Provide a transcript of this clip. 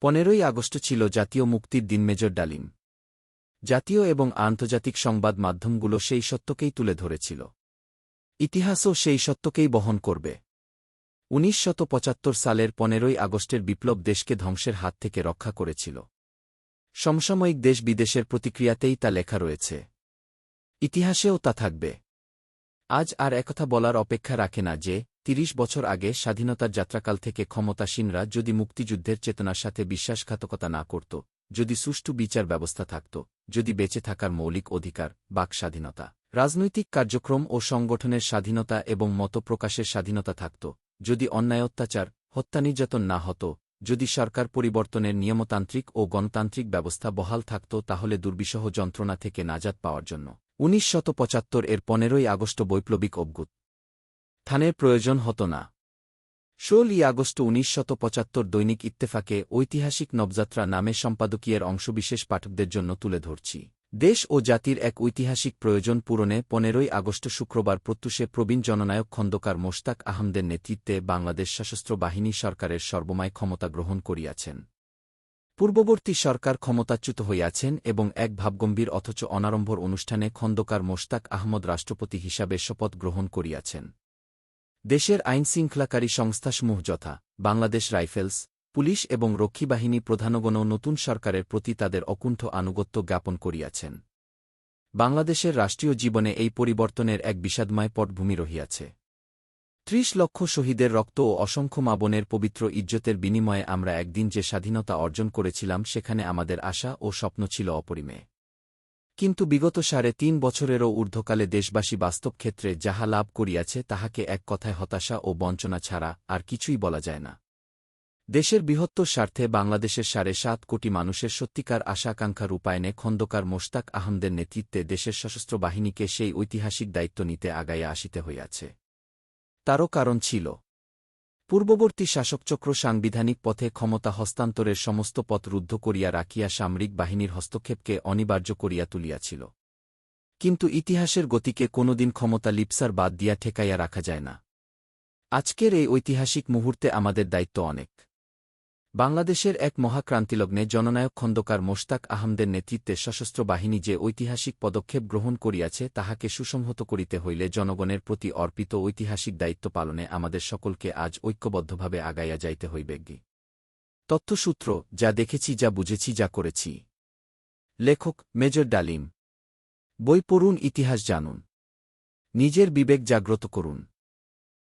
পনেরোই আগস্ট ছিল জাতীয় মুক্তির দিন মেজর ডালিম। জাতীয় এবং আন্তর্জাতিক সংবাদ মাধ্যমগুলো সেই সত্যকেই তুলে ধরেছিল। ইতিহাসও সেই সত্যকেই বহন করবে। উনিশ সালের পনেরোই আগস্টের বিপ্লব দেশকে ধ্বংসের হাত থেকে রক্ষা করেছিল। সমসাময়িক দেশ বিদেশের প্রতিক্রিয়াতেই তা লেখা রয়েছে। ইতিহাসেও তা থাকবে। আজ আর একথা বলার অপেক্ষা রাখে না যে তিরিশ বছর আগে স্বাধীনতার যাত্রাকাল থেকে ক্ষমতাসীনরা যদি মুক্তিযুদ্ধের চেতনার সাথে বিশ্বাসঘাতকতা না করত, যদি সুষ্ঠু বিচার ব্যবস্থা থাকত, যদি বেঁচে থাকার মৌলিক অধিকার, বাক স্বাধীনতা। রাজনৈতিক কার্যক্রম ও সংগঠনের স্বাধীনতা এবং মত প্রকাশের স্বাধীনতা থাকত, যদি অন্যায় অত্যাচার হত্যা নির্যাতন না হতো, যদি সরকার পরিবর্তনের নিয়মতান্ত্রিক ও গণতান্ত্রিক ব্যবস্থা বহাল থাকত তাহলে দুর্বিষহ যন্ত্রণা থেকে নাজাত পাওয়ার জন্য। উনিশ শত পঁচাত্তর এর পনেরোই আগস্ট বৈপ্লবিক অভ্যুত থানের প্রয়োজন হতো না। ষোলই আগস্ট উনিশ শত পঁচাত্তর দৈনিক ইত্তেফাকে ঐতিহাসিক নবযাত্রা নামে সম্পাদকীয়ের অংশবিশেষ পাঠকদের জন্য তুলে ধরছি। দেশ ও জাতির এক ঐতিহাসিক প্রয়োজন পূরণে পনেরোই আগস্ট শুক্রবার প্রত্যুষে প্রবীণ জননায়ক খন্দকার মোশতাক আহমদের নেতৃত্বে বাংলাদেশ সশস্ত্র বাহিনী সরকারের সর্বময় ক্ষমতা গ্রহণ করিয়াছেন। পূর্ববর্তী সরকার ক্ষমতাচ্যুত হইয়াছেন এবং এক ভাবগম্ভীর অথচ অনারম্ভর অনুষ্ঠানে খন্দকার মোশতাক আহমদ রাষ্ট্রপতি হিসাবে শপথ গ্রহণ করিয়াছেন। দেশের আইনশৃঙ্খলাকারী সংস্থাসমূহ যথা বাংলাদেশ রাইফেলস, পুলিশ এবং রক্ষী বাহিনী প্রধানগণও নতুন সরকারের প্রতি তাদের অকুণ্ঠ আনুগত্য জ্ঞাপন করিয়াছেন। বাংলাদেশের রাষ্ট্রীয় জীবনে এই পরিবর্তনের এক বিষাদময় পটভূমি রহিয়াছে। ত্রিশ লক্ষ শহীদের রক্ত ও অসংখ্য মাবনের পবিত্র ইজ্জতের বিনিময়ে আমরা একদিন যে স্বাধীনতা অর্জন করেছিলাম সেখানে আমাদের আশা ও স্বপ্ন ছিল অপরিমেয়। কিন্তু বিগত সাড়ে তিন বছরেরও ঊর্ধ্বকালে দেশবাসী বাস্তব ক্ষেত্রে যাহা লাভ করিয়াছে, তাহাকে এক কথায় হতাশা ও বঞ্চনা ছাড়া আর কিছুই বলা যায় না। দেশের বৃহত্তর স্বার্থে বাংলাদেশের সাড়ে সাত কোটি মানুষের সত্যিকার আশাকাঙ্ক্ষা রূপায়নে খন্দকার মোশতাক আহমদের নেতৃত্বে দেশের সশস্ত্র বাহিনীকে সেই ঐতিহাসিক দায়িত্ব নিতে আগাইয়া আসিতে হইয়াছে। তারও কারণ ছিল পূর্ববর্তী শাসকচক্র সাংবিধানিক পথে ক্ষমতা হস্তান্তরের সমস্ত পথ রুদ্ধ করিয়া রাখিয়া সামরিক বাহিনীর হস্তক্ষেপকে অনিবার্য করিয়া তুলিয়াছিল। কিন্তু ইতিহাসের গতিকে কোনোদিন ক্ষমতা লিপসার বাদ দিয়া ঠেকাইয়া রাখা যায় না। আজকের এই ঐতিহাসিক মুহূর্তে আমাদের দায়িত্ব অনেক। বাংলাদেশের এক মহাক্রান্তিলগ্নে জননায়ক খন্দকার মোশতাক আহমদের নেতৃত্বে সশস্ত্র বাহিনী যে ঐতিহাসিক পদক্ষেপ গ্রহণ করিয়াছে, তাহাকে সুসংহত করিতে হইলে জনগণের প্রতি অর্পিত ঐতিহাসিক দায়িত্ব পালনে আমাদের সকলকে আজ ঐক্যবদ্ধভাবে আগাইয়া যাইতে হইবেগি তথ্যসূত্র, যা দেখেছি, যা বুঝেছি, যা করেছি। লেখক, মেজর ডালিম। বই পড়ুন, ইতিহাস জানুন। নিজের বিবেক জাগ্রত করুন।